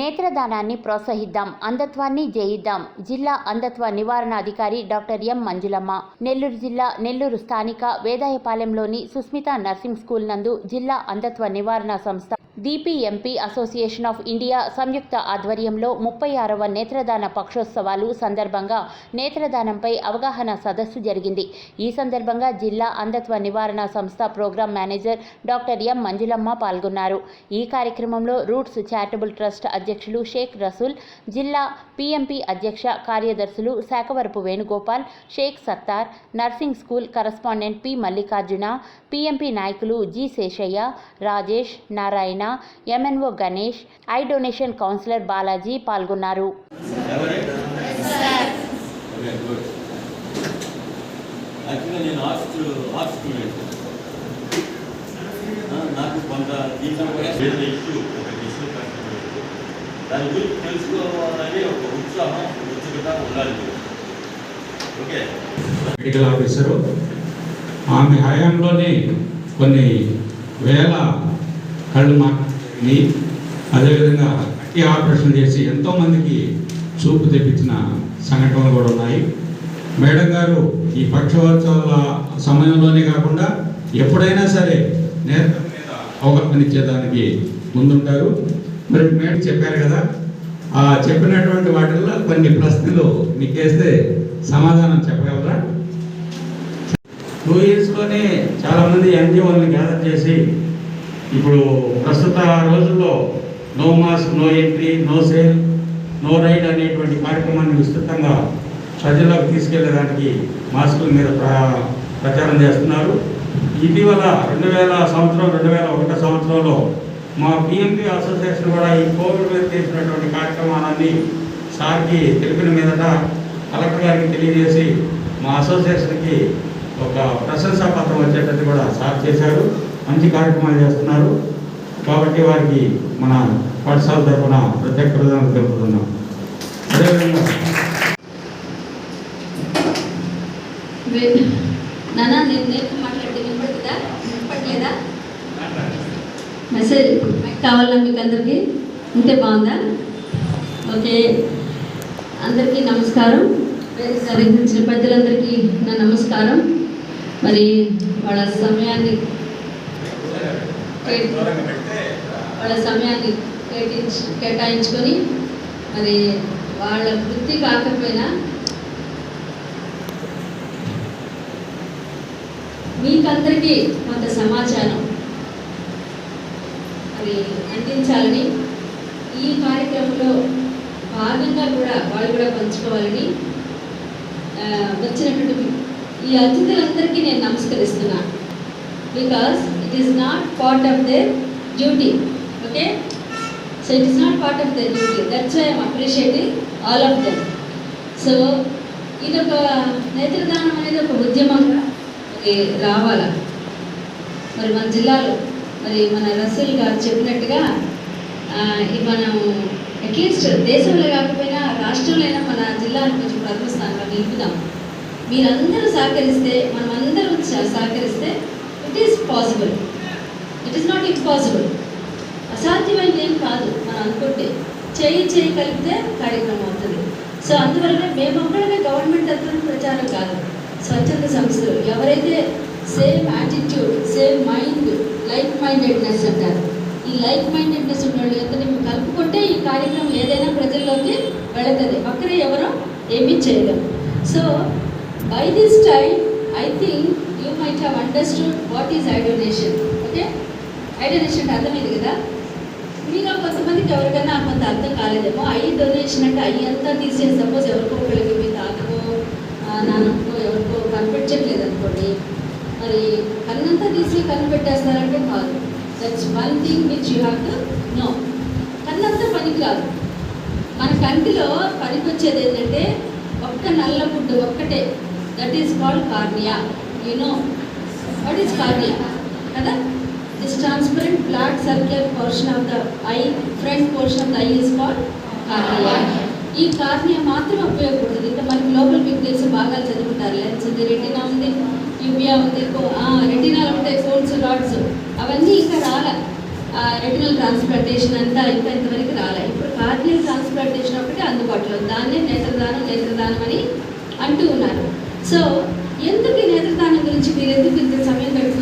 నేత్రదానాన్ని ప్రోత్సహిద్దాం అంధత్వాన్ని జయిద్దాం జిల్లా అంధత్వ నివారణ అధికారి డాక్టర్ ఎం మంజులమ్మ. నెల్లూరు జిల్లా నెల్లూరు స్థానిక వేదాయపాలెంలోని సుస్మిత నర్సింగ్ స్కూల్ నందు జిల్లా అంధత్వ నివారణ సంస్థ డిపిఎంపి అసోసియేషన్ ఆఫ్ ఇండియా సంయుక్త ఆధ్వర్యంలో ముప్పై ఆరవ నేత్రదాన పక్షోత్సవాలు సందర్భంగా నేత్రదానంపై అవగాహన సదస్సు జరిగింది. ఈ సందర్భంగా జిల్లా అంధత్వ నివారణ సంస్థ program manager doctor M Manjulamma పాల్గొన్నారు. ఈ కార్యక్రమంలో రూట్స్ చారిటబుల్ ట్రస్ట్ అధ్యక్షులు షేక్ రసూల్ జిల్లా పిఎంపి అధ్యక్ష కార్యదర్శులు Sakhavarapu Venugopal Shaik Sattar nursing school correspondent P Mallikarjuna PMP నాయకులు G Seshayya Rajesh Narayana MNO Ganesh eye donation counsellor Balaji పాల్గొన్నారు. నాకు కొంత దాని గురించి తెలుసుకోవాలని ఒక ఉత్సాహం ఉత్సుకత ఉండాలి. ఓకే? మెడికల్ ఆఫీసరు ఆమె హయాంలోనే కొన్ని వేల కళ్ళు మాట్లాడి అదేవిధంగా కట్టి ఆపరేషన్ చేసి ఎంతోమందికి చూపు తెప్పించిన సంఘటనలు కూడా ఉన్నాయి. మేడం గారు ఈ పక్షోత్సవాల సమయంలోనే కాకుండా ఎప్పుడైనా సరే నేత్రం మీద అవగాహన ఇచ్చేదానికి ముందుంటారు. మరి మేడం చెప్పారు కదా ఆ చెప్పినటువంటి వాటిల్లో కొన్ని ప్రశ్నలు మీకు వేస్తే సమాధానం చెప్పగలరా? టూ ఇయర్స్లోనే చాలామంది ఎన్జిఓల్ని గ్యాదర్ చేసి ఇప్పుడు ప్రస్తుత రోజుల్లో no mask no entry no sale no ride అనేటువంటి కార్యక్రమాన్ని విస్తృతంగా ప్రజలకు తీసుకెళ్ళేదానికి మాస్కుల మీద ప్ర- ప్రచారం చేస్తున్నారు. ఇటీవల రెండు వేల సంవత్సరం రెండు వేల ఒకటో సంవత్సరంలో మా పిఎంపి అసోసియేషన్ కూడా ఈ కోవిడ్ మీద చేసినటువంటి కార్యక్రమాలన్నీ సార్కి తెలిపిన మీదట కలెక్టర్ గారికి తెలియజేసి మా అసోసియేషన్కి ఒక ప్రశంసా పత్రం వచ్చేటట్టు కూడా సార్ చేశారు. మంచి కార్యక్రమాలు చేస్తున్నారు. కాబట్టి వారికి మన పాఠశాల తరఫున ప్రత్యేక ప్రధానం తెలుపుతున్నాం. అదేవిధంగా నాన్న నేను నేర్పు మాట్లాడితే వినపడుతుందా? వినపడలేదా? మెసేజ్ కావాలా మీకు అందరికీ? ఉంటే బాగుందా? ఓకే. అందరికీ నమస్కారం. వేదిక అలంకరించిన పెద్దలందరికీ నా నమస్కారం. మరి వాళ్ళ సమయాన్ని వాళ్ళ సమయాన్ని కేటాయించి కేటాయించుకొని మరి వాళ్ళ వృత్తి కాకపోయినా మీకందరికీ కొంత సమాచారం మరి అందించాలని ఈ కార్యక్రమంలో భాగంగా కూడా వాళ్ళు కూడా పంచుకోవాలని వచ్చినటువంటి ఈ అతిథులందరికీ నేను నమస్కరిస్తున్నాను. Because it is not part of their duty okay so it is not part of their duty that's I'm appreciating all of them so ఇది ఒక నేత్రదానం అనేది ఒక ఉద్యమంగా మరి రావాల? మరి మన జిల్లాలో మరి మన రసూల్ గారు చెప్పినట్టుగా మనం అట్లీస్ట్ దేశంలో కాకపోయినా రాష్ట్రంలో అయినా మన జిల్లాను కొంచెం ప్రథమ స్థానంలో నిలుపుదాం. మీరందరూ సహకరిస్తే మనం అందరూ సహకరిస్తే it is possible it is not impossible అసాధ్యమైనది ఏం కాదు. మనం అనుకుంటే చేయి చేయి కలిపితే కార్యక్రమం అవుతుంది. సో అందువల్ల మేమొక్కడమే గవర్నమెంట్ తరఫున ప్రచారం కాదు. స్వచ్ఛంద సంస్థలు ఎవరైతే same attitude same mind like mindedness అంటారు. ఈ లైక్ మైండెడ్నెస్ ఉన్న వాళ్ళు ఎంత కలుపుకుంటే ఈ కార్యక్రమం ఏదైనా ప్రజల్లోకి వెళుతుంది. ఒక్కరే ఎవరో ఏమీ చేయలేము so by this time I think you might have understood what is eye donation okay eye donation అంటే అర్థమైంది కదా? మీలో కొంతమందికి ఎవరికైనా కొంత అర్థం కాలేదేమో. ఐ డొనేషన్ అంటే అయ్యి అంతా తీసేసి సపోజ్ ఎవరికో ఒకరికి మీ తాతకో నాన్నకో ఎవరికో కనిపించట్లేదు అనుకోండి మరి కన్నంతా తీసి కన్ను పెట్టేస్తారంటే కాదు. That's one thing which you have to know కన్నంతా పనికి రాదు మన కంటిలో పనికొచ్చేది ఏంటంటే ఒక్క నల్ల గుడ్డు ఒక్కటే. That is called cornea. You know what is cornea కదా this transparent black circular portion of the eye front portion of the eye is for cornea ఈ కార్నియా మాత్రం ఉపయోగపడుతుంది. ఇంకా మనకి లోపల మీకు తెలిసి బాగా చదువుకుంటారు లెన్స్ ఉంది రెటినా ఉంది యూబియా ఉంది రెటినాలు ఉంటాయి కోల్స్ రాడ్స్ అవన్నీ ఇంకా రాలే. రెటినల్ ట్రాన్స్ప్లాంటేషన్ అంతా ఇంకా ఇంతవరకు రాలే. ఇప్పుడు కార్నియల్ ట్రాన్స్ప్లాంటేషన్ ఒకటి అందుబాటులో దాన్నే నేత్రదానం నేత్రదానం అని అంటూ ఉన్నారు. సో ఎందుకు ఈ నేత్రదానం గురించి మీరు ఎందుకు ఇంత సమయం గడుపుతున్నారు